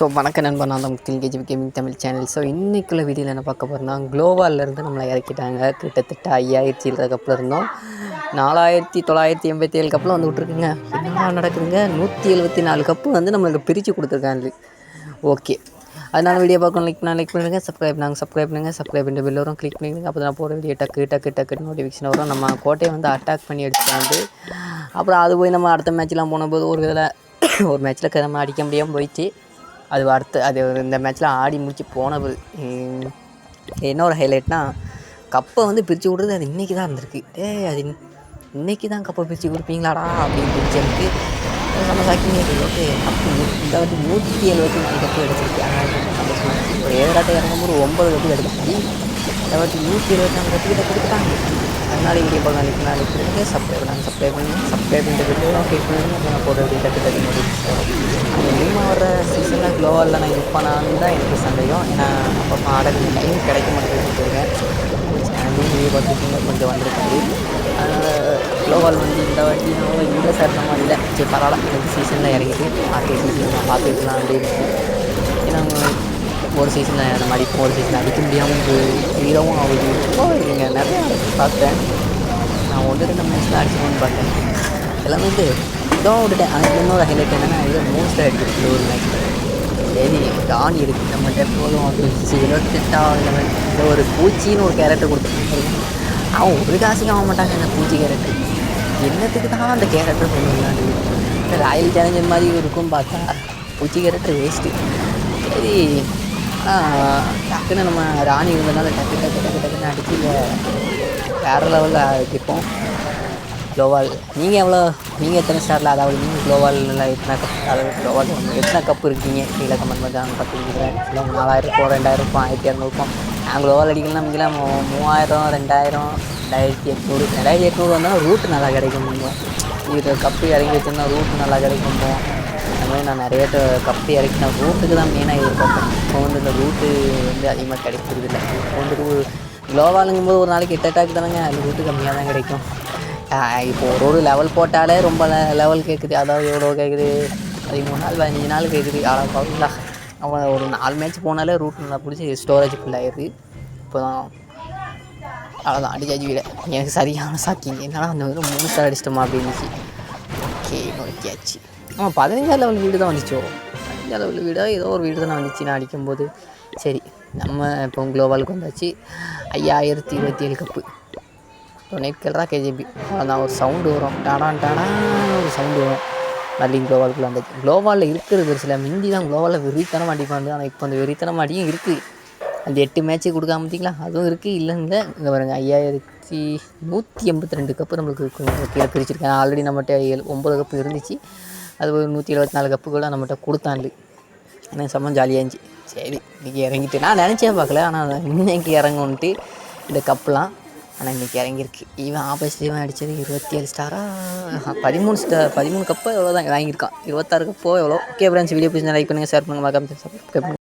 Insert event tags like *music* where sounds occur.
So வணக்க நண்பன் நான் தான் முக்தில் KGB gaming Tamil channel. So இன்றைக்குள்ள வீடியோவில் என்ன பார்க்க போகிறோம்னா குளோவாலேருந்து நம்மளை இறக்கிட்டாங்க. கிட்டத்தட்ட ஐயாயிரத்தி இருபது கப்பில் இருந்தோம். நாலாயிரத்தி தொள்ளாயிரத்தி எண்பத்தி ஏழு கப்பில் வந்து விட்ருக்குங்க என்ன நடக்குதுங்க? நூற்றி எழுபத்தி நாலு கப்பு வந்து நம்மளுக்கு பிரித்து கொடுத்துருக்காங்க. ஓகே அதனால வீடியோ பார்க்கணும். லைக் பண்ணால் லைக் பண்ணுங்கள் சப்ஸ்கிரைப் நாங்கள் சப்ஸ்கிரைப் பண்ணுங்கள் சப்ஸ்கிரைப் பண்ணி பில் வரும் கிளிக் பண்ணிடுங்க. அப்போ தான் போகிற வீடியோ டக்கு டக்கு டக்குன்னு நோட்டிஃபிகேஷன் வரும். நம்ம கோட்டையை வந்து அட்டாக் பண்ணி எடுத்துட்டு வந்து அப்புறம் அது போய் நம்ம அடுத்த மேட்ச்லாம் போனபோது ஒரு இதில் *coughs* ஒரு மேட்ச்சில் நம்ம அடிக்க முடியாமல் போயிடுச்சு அது அடுத்து அது இந்த மேட்ச்சில் ஆடி முடிச்சு போனது என்ன ஒரு ஹைலைட்னா கப்பை வந்து பிரித்து விட்றது அது இன்றைக்கி தான் இருந்திருக்கு ஏய் அது இன்றைக்கி தான் கப்பை பிரித்து கொடுப்பீங்களாடா அப்படின்னு பிரிச்சு நம்ம சாக்கிங்க ஓகே கப்பு இந்த வந்து நூற்றி எழுபத்தி நாலு கப்பு எடுத்திருக்காங்க ஒரு ஏழாட்டை இறங்கும்போது ஒம்பது கப்பு எடுத்தாச்சு இந்த வச்சு நூற்றி எழுபத்தி நாலு கப்பு கிட்ட கொடுத்துட்டாங்க அதனால வீடியோ பார்க்க நாளைக்கு நாளைக்கு கொடுங்க சப்ஸ்கிரைப் பண்ணாங்க சப்ஸ்கிரைப் பண்ணி சப்ஸ்கிரைப் பண்ணிட்டு வீடியோ கிளிக் பண்ணுங்க நான் போடுற வீடியோ அந்த வர லோவரில் நான் இருப்பானான்னு தான் எனக்கு சந்தேகம் ஏன்னா அப்பப்போ ஆடக்கூடிய டைம் கிடைக்க மாட்டேங்குதுன்னு சொல்லுவேன் சேனலையும் வீடியோ பார்த்துருக்கீங்க கொஞ்சம் வந்திருக்காரு. அதனால் க்ளோவால் வந்து இந்த வாட்டி நம்ம இந்த சேர்த்த மாதிரி இல்லை சரி பரவாயில்ல. இந்த சீசனில் இறங்கிட்டு அடுத்த சீசன் நான் பார்த்துக்கலாம் அப்படின்னு ஏன்னா ஒரு சீசனில் அந்த மாதிரி ஒரு சீசன் அடிக்க முடியாமல் ஹீரோவும் ஆகுது ரொம்ப இருக்குங்க நிறையா பார்த்தேன். நான் ஒன்று ரெண்டு மேட்ச்சில் அடிச்சுக்கணும்னு பார்த்தேன். எல்லாமே வந்து இதோ விட்டுட்டேன் அது இன்னொரு ஹைலைட் என்னென்னா இது மூணு ஸ்டார் அடிக்கிறது ஒரு மேட்ச்சில் சரி ராணி இருக்குது நம்மகிட்ட போதும். அப்படின்னு இருபத்தெட்டாவது இந்த ஒரு பூச்சின்னு ஒரு கேரக்டர் கொடுத்துருக்காங்க அவன் ஒரு காசுக்கு ஆக மாட்டாங்க அந்த பூச்சி கேரக்டர் என்னத்துக்கு தான் அந்த கேரக்டர் பண்ணுவாங்க இந்த ராயல் சேலஞ்சர் மாதிரி இருக்கும் பார்த்தா பூச்சி கேரக்டர் வேஸ்ட்டு சரி டக்குன்னு நம்ம ராணி இருந்ததுனால டக்கு டக்கு டக்கு டக்குன்னு அடிச்சு வேறு லெவலில் அடிப்போம் க்ளோவால் நீங்கள் எவ்வளோ நீங்கள் எத்தனை ஸ்டாரில் அதாவது நீங்கள் க்ளோவாலில் எத்தனை கப் அதாவது க்ளோவால் எத்தனை கப் இருக்கீங்க? கீழே கமெண்ட் பண்ணி நான் பார்த்துக்கிறேன். இல்லை நாலாயிரம் இருக்கும் ரெண்டாயிரம் ஆயிரத்தி இரநூறுக்கும் நான் க்ளோவால் அடிக்கலாம் நமக்குலாம் மூவாயிரம் ரெண்டாயிரம் ரெண்டாயிரத்தி எட்நூறு. ரெண்டாயிரத்தி எட்நூறு வந்தால் ரூட் நல்லா கிடைக்கும் இது கப்பு இறங்கி வச்சுருந்தா ரூட் நல்லா கிடைக்கும் அந்த மாதிரி நான் நிறைய கப்பு இறக்கி நான் ரூட்டுக்கு தான் மெயினாக எதிர்பார்ப்பேன். இப்போ வந்து இந்த ரூட்டு வந்து அதிகமாக கிடைக்கிறது இல்லை இப்போ வந்து க்ளோவாலுங்கும் போது ஒரு நாளைக்கு எட்டு அட்டாக் தானேங்க? அது ரூட்டு கம்மியாக தான் கிடைக்கும். இப்போ ஒரு ஒரு லெவல் போட்டாலே ரொம்ப லெவல் கேட்குது அதாவது எவ்வளோ கேட்குது பதிமூணு நாள் பதினஞ்சு நாள் கேட்குது ஆனால் பார்க்கலாம் அவன் ஒரு நாலு மேட்ச் போனாலே ரூட் நல்லா பிடிச்சி ஸ்டோரேஜ் ஃபுல் ஆயிடுது. இப்போ தான் அவ்வளோதான் அடிச்சாச்சு வீட. எனக்கு சரியான சாக்கிங்க என்னன்னா அந்த வெறும் மூணு ஸ்டார் அடிச்சிட்டோமா அப்படின்னுச்சு. ஓகே நோக்கியாச்சு. ஆமாம் பதினஞ்சாவது லெவல் வீடு தான் வந்துச்சோ? பதினஞ்சாவது லெவல் வீடோ? ஏதோ ஒரு வீடு தான் வந்துச்சு நான் அடிக்கும்போது. சரி நம்ம இப்போ குளோபாலுக்கு வந்தாச்சு. ஐயாயிரத்தி இருபத்தி ஏழு கப்பு டொனேட் கேள்றா கேஜிபி. அவ்வளோதான் ஒரு சவுண்டு வரும். டாடான் டாடா ஒரு சவுண்டு வரும். மறுபடியும் குளோபாலுக்குள்ள வந்தாச்சு குளோபாலில் இருக்கிறது ஒரு சில மிந்தி தான் குளோபாலில் வெறித்தனம் அடிப்பாங்க. ஆனால் இப்போ அந்த வெறித்தனம் அடியும் இருக்குது அந்த எட்டு மேட்ச்சு கொடுக்காம பார்த்தீங்களா? அதுவும் இருக்குது இல்லைங்க இங்கே பாருங்கள் ஐயாயிரத்தி நூற்றி எண்பத்தி ரெண்டு கப்பு நம்மளுக்கு கீழே பிரிச்சிருக்கேன் ஆல்ரெடி நம்மகிட்ட ஏழு ஒம்பது கப்பு இருந்துச்சு. அது ஒரு நூற்றி எழுபத்தி நாலு கப்பு கூட நம்மகிட்ட கொடுத்தாண்டு. எனக்கு செம்ம ஜாலியாக இருந்துச்சு. சரி இன்றைக்கி இறங்கிட்டு நான் நினச்சே பார்க்கல. ஆனால் இன்னைக்கு இறங்குன்ட்டு இந்த கப்புலாம் ஆனால் இன்றைக்கி இறங்கியிருக்கு. இவன் ஆப்போசிட் இவன் அடித்தது இருபத்தி ஏழு ஸ்டாரா பதிமூணு ஸ்டார் பதிமூணு கப்போ எவ்வளோ தான் வாங்கியிருக்கான். இருபத்தாறு கப்போ எவ்வளோ? ஓகே ஃப்ரெண்ட்ஸ் வீடியோ பிடிச்சி லைக் பண்ணுங்கள் ஷேர் பண்ணுங்கள் மறக்காம சப்ஸ்கிரைப் பண்ணுங்கள்